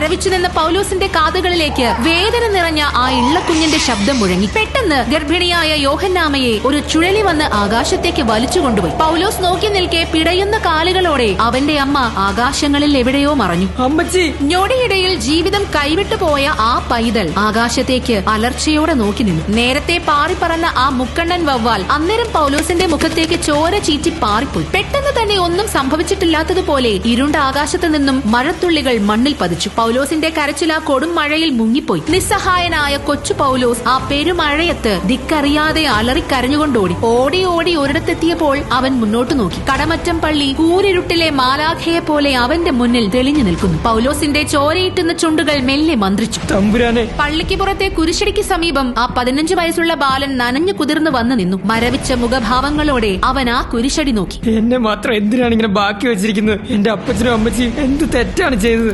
മരവിച്ചു നിന്ന പൗലോസിന്റെ കാതുകളിലേക്ക് വേദന നിറഞ്ഞ ആ ഇള്ളക്കുഞ്ഞിന്റെ ശബ്ദം മുഴങ്ങി. പെട്ടെന്ന് ഗർഭിണിയായ യോഹന്നാമയെ ഒരു ചുഴലി വന്ന് ആകാശത്തേക്ക് വലിച്ചു കൊണ്ടുപോയി. പൗലോസ് നോക്കി നിൽക്കെ പിടയുന്ന കാലുകളോടെ അവന്റെ അമ്മ ആകാശങ്ങളിൽ എവിടെയോ മറഞ്ഞു. അമ്മച്ചി! ഞൊടിയിടയിൽ ജീവിതം കൈവിട്ടു പോയ ആ പൈതൽ ആകാശത്തേക്ക് അലർച്ചയോടെ നോക്കി നിന്നു. നേരത്തെ പാറിപ്പറന്ന ആ മുക്കണ്ണൻ വവ്വാൽ അന്നേരം പൗലോസിന്റെ മുഖത്തേക്ക് ചോര ചീറ്റി പാറിപ്പോയി. പെട്ടെന്ന് തന്നെ ഒന്നും സംഭവിച്ചിട്ടില്ലാത്തതുപോലെ ഇരുണ്ട ആകാശത്ത് നിന്നും മഴത്തുള്ളികൾ മണ്ണിൽ പതിച്ചു. പൗലോസിന്റെ കരച്ചിൽ ആ കൊടും മഴയിൽ മുങ്ങിപ്പോയി. നിസ്സഹായനായ കൊച്ചു പൗലോസ് ആ പെരുമഴയത്ത് ദിക്കറിയാതെ അലറിക്കരഞ്ഞുകൊണ്ടോടി. ഓടി ഓടി ഒരിടത്തെത്തിയപ്പോൾ അവൻ മുന്നോട്ട് നോക്കി. കടമറ്റം പള്ളി കൂരിരുട്ടിലെ മാലാഖയെ പോലെ അവന്റെ മുന്നിൽ തെളിഞ്ഞു നിൽക്കുന്നു. പൗലോസിന്റെ ചോരയിട്ടുന്ന ചുണ്ടുകൾ മെല്ലെ മന്ത്രിച്ചു. പള്ളിക്ക് പുറത്തെ കുരിശടിക്ക് സമീപം ആ പതിനഞ്ചു വയസ്സുള്ള ബാലൻ നനഞ്ഞു കുതിർന്നു വന്നു നിന്നു. മരവിച്ച മുഖഭാവങ്ങളോടെ അവൻ ആ കുരിശടി നോക്കി. എന്നെ മാത്രം എന്തിനാണ് ഇങ്ങനെ ബാക്കി വെച്ചിരിക്കുന്നത്? എന്റെ അപ്പച്ചനും അമ്മച്ചിയും എന്ത് തെറ്റാണ് ചെയ്തത്?